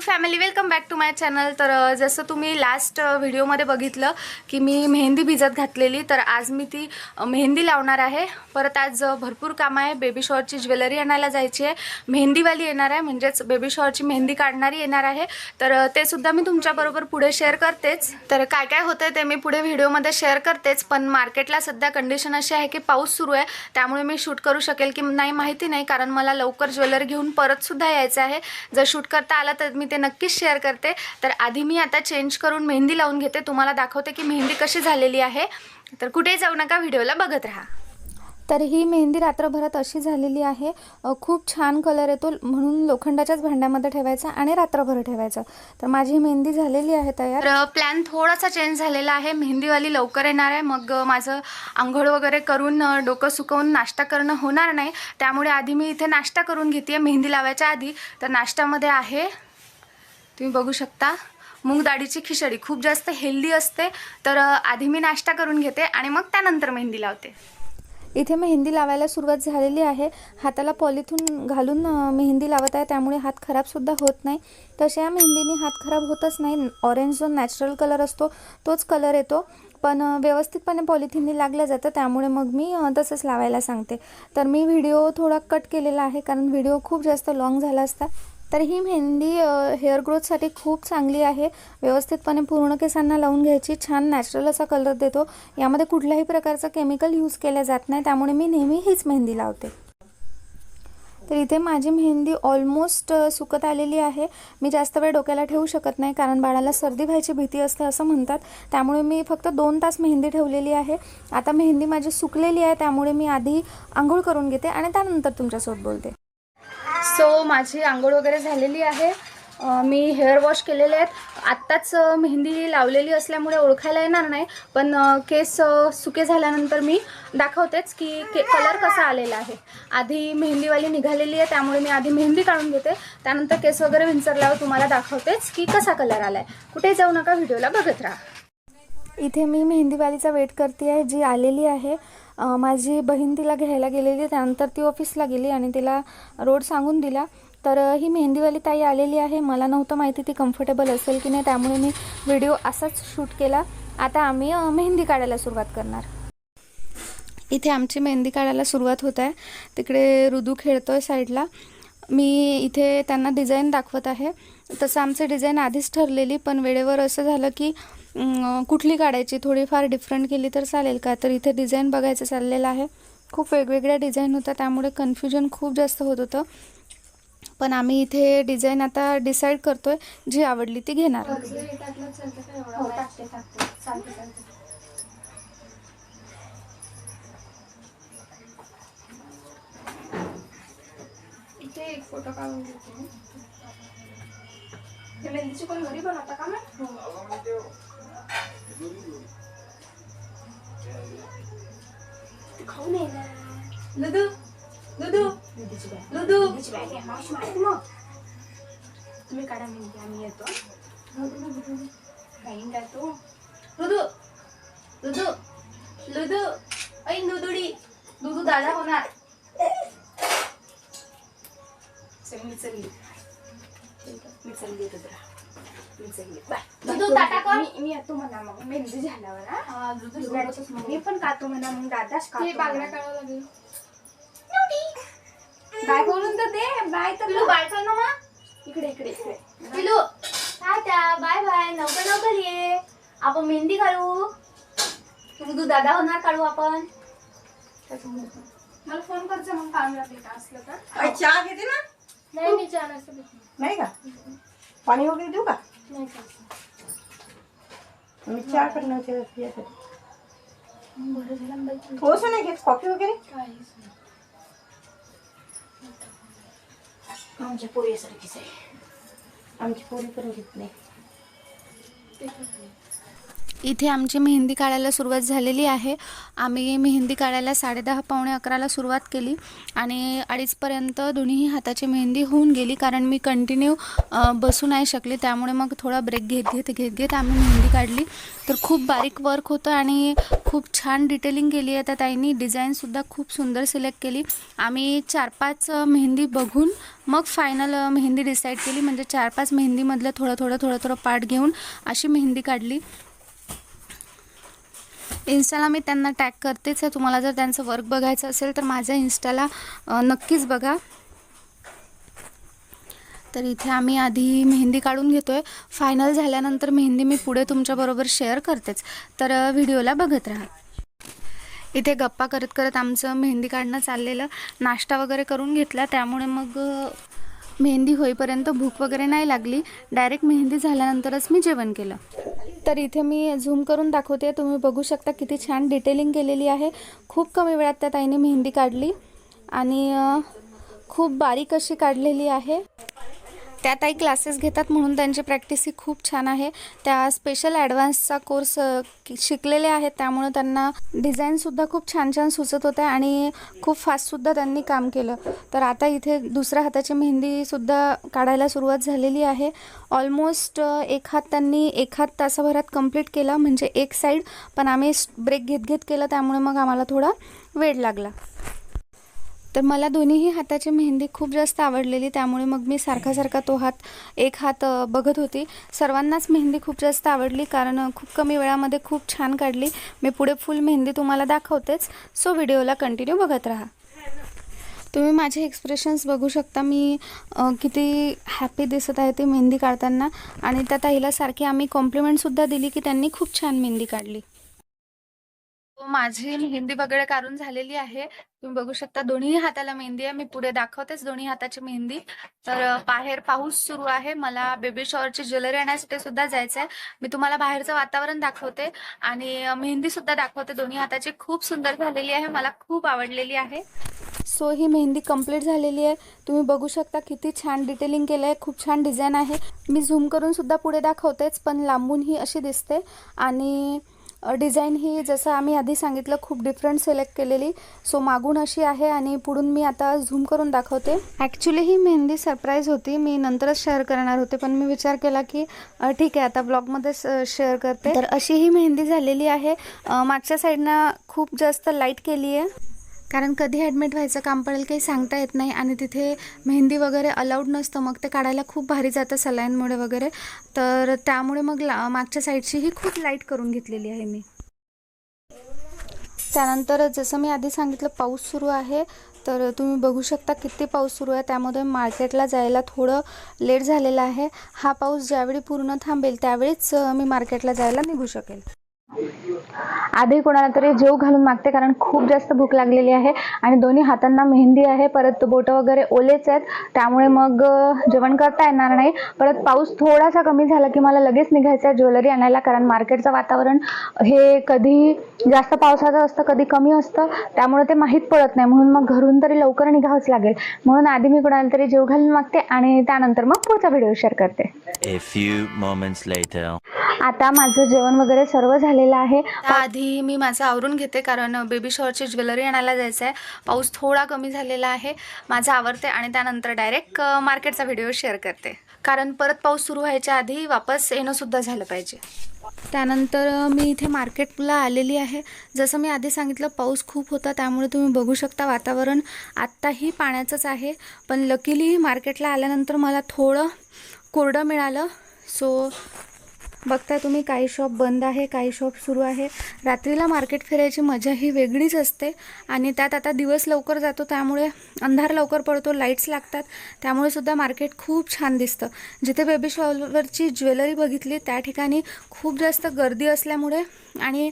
YouTube family welcome back to my channel तर जसं तुम्ही लास्ट व्हिडिओमध्ये बघितलं की मी मेहंदी भिजत घातलेली तर आज मी ती मेहंदी लावणार आहे. परत आज भरपूर काम आहे. बेबी शॉवरची ज्वेलरी आणायला जायची आहे. मेहंदीवाली येणार आहे म्हणजेच बेबी शॉवरची मेहंदी काढणारी येणार आहे. तर ते सुद्धा मी तुमच्याबरोबर पुढे शेअर करतेच. तर काय काय होतं ते मी पुढे व्हिडिओमध्ये शेअर करतेच. पण मार्केटला सध्या कंडिशन अशी आहे की पाऊस सुरू आहे. त्यामुळे मी शूट करू शकेल की नाही माहिती नाही. कारण मला लवकर ज्वेलरी घेऊन परतसुद्धा यायचं आहे. जर शूट करता आलं तर मी ते नक्कीच शेअर करते. तर आधी मी आता चेंज करून मेहंदी लावून घेते. तुम्हाला दाखवते की मेहंदी कशी झालेली आहे. तर कुठेही जाऊ नका व्हिडिओला बघत राहा. तर ही मेहंदी रात्रभरात अशी झालेली आहे. खूप छान कलर येतो. म्हणून लोखंडाच्याच भांड्यामध्ये ठेवायचा आणि रात्रभर ठेवायचं. तर माझी ही मेहंदी झालेली आहे तयार. तर प्लॅन थोडासा चेंज झालेला आहे. मेहंदीवाली लवकर येणार आहे. मग माझं आंघोळ वगैरे करून डोकं सुकवून नाश्ता करणं होणार नाही. त्यामुळे आधी मी इथे नाश्ता करून घेते मेहंदी लावायच्या आधी. तर नाश्त्यामध्ये आहे. तुम्ही बघू शकता. मूग डाळीची खिचडी खूप जास्त हेल्दी असते तर आधी मी नाश्ता करून घेते आणि मग त्यानंतर मेहंदी लावते. इथे मेहंदी लावायला सुरुवात झालेली आहे. हाताला पॉलिथून घालून मेहंदी लावत आहे. त्यामुळे हात खराबसुद्धा होत नाही. तशा या मेहंदीने हात खराब होतच नाही. ऑरेंज जो नॅचरल कलर असतो तोच कलर येतो. पण व्यवस्थितपणे पॉलिथिनने लागलं जातं. त्यामुळे मग मी तसंच लावायला सांगते. तर मी व्हिडिओ थोडा कट केलेला आहे कारण व्हिडिओ खूप जास्त लाँग झाला असता. तर ही मेहंदी हेअर ग्रोथसाठी खूप चांगली आहे. व्यवस्थितपणे पूर्ण केसांना लावून घ्यायची. छान नॅचरल असा कलर देतो. यामध्ये कुठल्याही प्रकारचं केमिकल यूज केलं जात नाही. त्यामुळे मी नेहमी हीच मेहंदी लावते. तर इथे माझी मेहंदी ऑलमोस्ट सुकत आलेली आहे. मी जास्त वेळ डोक्याला ठेवू शकत नाही कारण बाळाला सर्दी व्हायची भीती असते असं म्हणतात. त्यामुळे मी फक्त दोन तास मेहंदी ठेवलेली आहे. आता मेहंदी माझी सुकलेली आहे. त्यामुळे मी आधी आंघोळ करून घेते आणि त्यानंतर तुमच्यासोबत बोलते. सो माझी आंघोळ वगैरे झालेली आहे. मी हेअर वॉश केलेले आहेत. आत्ताच मेहंदी लावलेली असल्यामुळे ओळखायला येणार नाही. पण केस सुके झाल्यानंतर मी दाखवतेच की के कलर कसा आलेला आहे. आधी मेहंदीवाली निघालेली आहे त्यामुळे मी आधी मेहंदी काढून घेते. त्यानंतर केस वगैरे विंचरल्यावर तुम्हाला दाखवतेच की कसा कलर आला आहे कुठे जाऊ नका व्हिडिओला बघत राहा. इथे मी मेहंदीवालीचा वेट करते आहे जी आलेली आहे. माझी बहीण तिला घ्यायला गेलेली त्यानंतर ती ऑफिसला गेली आणि तिला रोड सांगून दिला. तर ही मेहंदीवाली ताई आलेली आहे. मला नव्हतं माहिती ती कम्फर्टेबल असेल की नाही त्यामुळे मी व्हिडिओ असाच शूट केला. आता आम्ही मेहंदी काढायला सुरुवात करणार. इथे आमची मेहंदी काढायला सुरुवात होत आहे. तिकडे रुदू खेळतो आहे साईडला. मी इथे त्यांना डिझाईन दाखवत आहे. तसं आमचं डिझाईन आधीच ठरलेली पण वेळेवर असं झालं की कुठली काढायची? थोडीफार डिफरंट केली तर चालेल का? तर इथे डिझाईन बघायचं चाललेलं आहे. खूप वेगवेगळ्या डिझाईन होत्या त्यामुळे कन्फ्युजन खूप जास्त होत होतं. पण आम्ही इथे डिझाईन आता डिसाईड करतोय जी आवडली ती घेणार. एक फोटो काढून घेते मेहंदीची पण घरी बनवता का मग खाऊ नये ना लुदू लुदू मग तुम्ही काढा म्हणते आम्ही येतो काही जातो लुदू लुदू लुदू ऐ लुदुडी लुदू दादा होणार चल मी चलली मी चलली तुझ्या दुधू कर मी मी येतो म्हणा मग. मेहंदी झाल्यावर हा. मी पण कातो म्हणा मग दादाच कातो म्हणा. बाय बोलून तर दे बाय तर बाय कर ना मग. इकडे इकडे इकडे. पिलू तात्या बाय बाय लवकर लवकर ये. आपण मेहंदी काढू. तू दादा होणार काढू आपण. मला फोन करचा मग काढून लागेल का असलं तर. चहा घेते ना? नाही मी चहा नसतं. नाही का? पाणी वगैरे देऊ का. मी चहा करणं यासाठी. थोडस नाही घेत कॉफी वगैरे. आमच्या पोरीसारखीच आहे आमची पोरी पण घेत नाही. इथे आमची मेहंदी काढायला सुरुवात झालेली आहे. आम्ही मेहंदी काढायला साडेदहा पावणे अकराला सुरुवात केली आणि अडीचपर्यंत दोन्ही हाताची मेहंदी होऊन गेली कारण मी कंटिन्यू बसू नाही शकली. त्यामुळे मग थोडा ब्रेक घेत घेत घेत घेत आम्ही मेहंदी काढली. तर खूप बारीक वर्क होतं आणि खूप छान डिटेलिंग केली आहे त्या ताईंनी. डिझाईनसुद्धा खूप सुंदर सिलेक्ट केली. आम्ही चार पाच मेहंदी बघून मग फायनल मेहंदी डिसाईड केली. म्हणजे चार पाच मेहंदीमधलं थोडं थोडं थोडं थोडं पार्ट घेऊन अशी मेहंदी काढली. इन्स्टाला मी त्यांना टॅग करतेच आहे. तुम्हाला जर त्यांचं वर्क बघायचं असेल तर माझ्या इन्स्टाला नक्कीच बघा. तर इथे आम्ही आधी मेहंदी काढून घेतो आहे फायनल झाल्यानंतर मेहंदी मी पुढे तुमच्याबरोबर शेअर करतेच. तर व्हिडिओला बघत राहा. इथे गप्पा करत करत आमचं मेहंदी काढणं चाललेलं. नाश्ता वगैरे करून घेतला. त्यामुळे मग मेहंदी होईपर्यंत भूक वगैरे नाही लागली. डायरेक्ट मेहंदी झाल्यानंतरच मी जेवण केलं. तर इथे मी झूम करून दाखवते. तुम्ही बघू शकता किती छान डिटेलिंग केलेली आहे. खूप कमी वेळात त्या ताईने मेहंदी काढली. आणि खूप बारीक अशी काढलेली आहे. त्या ताई क्लासेस घेतात म्हणून त्यांची प्रॅक्टिस ही खूप छान आहे. त्या स्पेशल ॲडव्हान्सचा कोर्स शिकलेले आहेत. त्यामुळे त्यांना डिझाईनसुद्धा खूप छान छान सुचत होत्या आणि खूप फास्टसुद्धा त्यांनी काम केलं. तर आता इथे दुसऱ्या हाताची मेहंदीसुद्धा काढायला सुरुवात झालेली आहे. ऑलमोस्ट एक हात त्यांनी एक हात तासाभरात कंप्लीट केला. म्हणजे एक साईड पण आम्ही ब्रेक घेत घेत केलं. त्यामुळे मग आम्हाला थोडा वेळ लागला. तर मला दोन्हीही हाताची मेहंदी खूप जास्त आवडलेली त्यामुळे मग मी सारखा सारखा तो हात एक हात बघत होती. सर्वांनाच मेहंदी खूप जास्त आवडली कारण खूप कमी वेळामध्ये खूप छान काढली. मी पुढे फुल मेहंदी तुम्हाला दाखवतेच. सो व्हिडिओला कंटिन्यू बघत राहा. तुम्ही माझे एक्सप्रेशन्स बघू शकता. मी किती हॅपी दिसत आहे ती मेहंदी काढताना. आणि त्या ताईला सारखी आम्ही कॉम्प्लिमेंटसुद्धा दिली की त्यांनी खूप छान मेहंदी काढली. माझी मेहंदी वगैरे काढून झालेली आहे. तुम्ही बघू शकता दोन्ही हाताला मेहंदी आहे. मी पुढे दाखवतेच दोन्ही हाताची मेहंदी. तर बाहेर पाऊस सुरू आहे. मला बेबी शॉवरची ज्वेलरी आणण्यासाठी सुद्धा जायचं आहे मी तुम्हाला बाहेरचं वातावरण दाखवते. आणि मेहंदी सुद्धा दाखवते. दोन्ही हाताची खूप सुंदर झालेली आहे. मला खूप आवडलेली आहे. सो ही मेहंदी कंप्लीट झालेली आहे. तुम्ही बघू शकता किती छान डिटेलिंग केलं आहे. खूप छान डिझाईन आहे. मी झूम करून सुद्धा पुढे दाखवतेच पण लांबून ही अशी दिसते. आणि डिझाईन ही जसं आम्ही आधी सांगितलं खूप डिफरंट सिलेक्ट केलेली. सो मागून अशी आहे आणि पुढून मी आता झूम करून दाखवते. ॲक्च्युली ही मेहंदी सरप्राईज होती. मी नंतरच शेअर करणार होते पण मी विचार केला की ठीक आहे आता ब्लॉगमध्येच शेअर करते. तर अशी ही मेहंदी झालेली आहे. मागच्या साईडनं खूप जास्त लाइट केली आहे कारण कधी ॲडमिट व्हायचं काम पडेल काही सांगता येत नाही आणि तिथे मेहंदी वगैरे अलाउड नसतं मग ते काढायला खूप भारी जातं सलाईनमुळे वगैरे. तर त्यामुळे मग ला मागच्या साईडची ही खूप लाइट करून घेतलेली आहे मी. त्यानंतर जसं मी आधी सांगितलं पाऊस सुरू आहे. तर तुम्ही बघू शकता किती पाऊस सुरू आहे. त्यामध्ये मार्केटला जायला थोडं लेट झालेलं आहे. हा पाऊस ज्यावेळी पूर्ण थांबेल त्यावेळीच मी मार्केटला जायला निघू शकेल. आधी कोणाला तरी जेव घालून मागते कारण खूप जास्त भूक लागलेली आहे आणि दोन्ही हातांना मेहंदी आहे. परत बोटं वगैरे ओलेच आहेत. त्यामुळे मग जेवण करता येणार नाही. परत पाऊस थोडासा कमी झाला की मला लगेच निघायचं आहे ज्वेलरी आणायला कारण मार्केटचं वातावरण हे कधी जास्त पावसाचं असतं कधी कमी असतं. त्यामुळे ते माहीत पडत नाही. म्हणून मग घरून तरी लवकर निघावंच लागेल. म्हणून आधी मी कोणाला तरी जेव घालून मागते आणि त्यानंतर मग पुढचा व्हिडिओ शेअर करते. A few moments later. आता माझं जेवण वगैरे सर्व झालेला आहे. आधी मी माझं आवरून घेते कारण बेबी शॉवरची ज्वेलरी आणायला जायचं आहे पाऊस थोडा कमी झालेला आहे. माझं आवरते आणि त्यानंतर डायरेक्ट मार्केटचा व्हिडिओ शेअर करते. कारण परत पाऊस सुरू व्हायच्या आधी वापस येणंसुद्धा झालं पाहिजे. त्यानंतर मी इथे मार्केटला आलेली आहे. जसं मी आधी सांगितलं पाऊस खूप होता त्यामुळे तुम्ही बघू शकता वातावरण आत्ताही पाण्याचंच आहे. पण लकीली मार्केटला आल्यानंतर मला थोडं कोरडं मिळालं. सो बघताय तुम्ही काही शॉप बंद आहे काही शॉप सुरू आहे. रात्रीला मार्केट फिरायची मजा ही वेगळीच असते आणि त्यात आता दिवस लवकर जातो त्यामुळे अंधार लवकर पडतो लाईट्स लागतात. त्यामुळे सुद्धा मार्केट खूप छान दिसतं. जिथे बेबी शॉलवरची ज्वेलरी बघितली त्या ठिकाणी खूप जास्त गर्दी असल्यामुळे आणि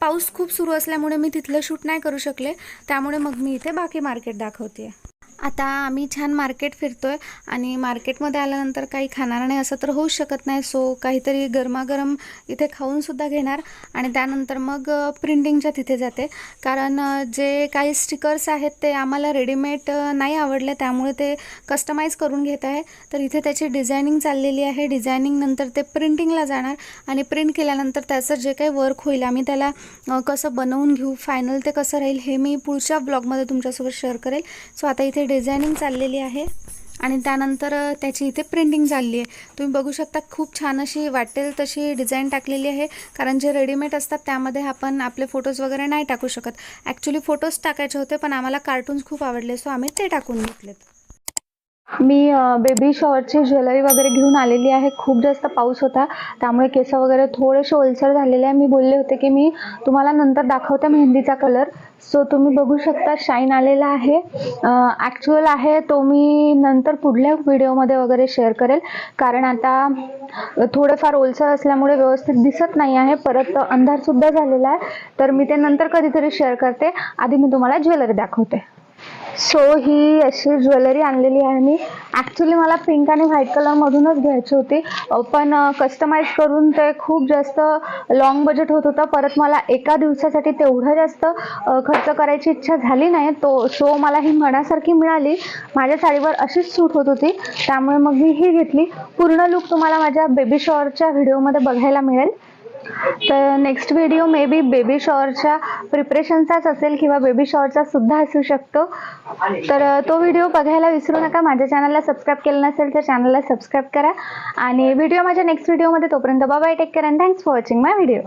पाऊस खूप सुरू असल्यामुळे मी तिथलं शूट नाही करू शकले. त्यामुळे मग मी इथे बाकी मार्केट दाखवते आता आम्ही छान मार्केट फिरतोय आणि मार्केटमध्ये आल्यानंतर काही खाणार नाही असं तर होऊच शकत नाही. सो काहीतरी गरमागरम इथे खाऊनसुद्धा घेणार आणि त्यानंतर मग प्रिंटिंगच्या तिथे जाते. कारण जे काही स्टिकर्स आहेत ते आम्हाला रेडीमेड नाही आवडले त्यामुळे ते कस्टमाइज करून घेत आहे. तर इथे त्याची डिझायनिंग चाललेली आहे. डिझायनिंग नंतर ते प्रिंटिंगला जाणार आणि प्रिंट केल्यानंतर त्याचं जे काही वर्क होईल आम्ही त्याला कसं बनवून घेऊ फायनल ते कसं राहील हे मी पुढच्या ब्लॉगमध्ये तुमच्यासोबत शेअर करेल. सो आता इथे डिझायनिंग चाललेली आहे आणि त्यानंतर त्याची इथे प्रिंटिंग चालली आहे. तुम्ही बघू शकता खूप छान अशी वाटेल तशी डिझाईन टाकलेली आहे. कारण जे रेडीमेड असतात त्यामध्ये आपण आपले फोटोज वगैरे नाही टाकू शकत. ॲक्च्युली फोटोज टाकायचे होते पण आम्हाला कार्टून्स खूप आवडले सो आम्ही ते टाकून घेतलेत. मी बेबी शॉवरची ज्वेलरी वगैरे घेऊन आलेली आहे. खूप जास्त पाऊस होता. त्यामुळे केस वगैरे थोडेसे ओलसर झालेले आहे. मी बोलले होते की मी तुम्हाला नंतर दाखवते मेहंदीचा कलर सो तुम्ही बघू शकता शाईन आलेला आहे. ॲक्च्युअल आहे तो मी नंतर पुढल्या व्हिडिओमध्ये वगैरे शेअर करेल. कारण आता थोडंफार ओलसर असल्यामुळे व्यवस्थित दिसत नाही आहे. परत अंधारसुद्धा झालेला आहे. तर मी ते नंतर कधीतरी शेअर करते. आधी मी तुम्हाला ज्वेलरी दाखवते. सो ही अशी ज्वेलरी आणलेली आहे मी. ॲक्च्युली मला पिंक आणि व्हाईट कलरमधूनच घ्यायची होती. पण कस्टमाइज करून ते खूप जास्त लॉंग बजेट होत होतं. परत मला एका दिवसासाठी तेवढं जास्त खर्च करायची इच्छा झाली नाही. तो सो मला ही मनासारखी मिळाली. माझ्या साडीवर अशीच सूट होत होती. त्यामुळे मग मी ही घेतली. पूर्ण लुक तुम्हाला माझ्या बेबी शॉवरच्या व्हिडिओमध्ये बघायला मिळेल. तर next video may be baby शॉवरच्या प्रिपरेशनचाच असेल किंवा बेबी शॉवरचा सुद्धा असू शकतो. तर तो व्हिडिओ बघायला विसरू नका. माझ्या चॅनलला सबस्क्राईब केलं नसेल तर चॅनलला सबस्क्राईब करा. आणि व्हिडिओ माझ्या नेक्स्ट व्हिडिओमध्ये तोपर्यंत bye take care and thanks for watching my video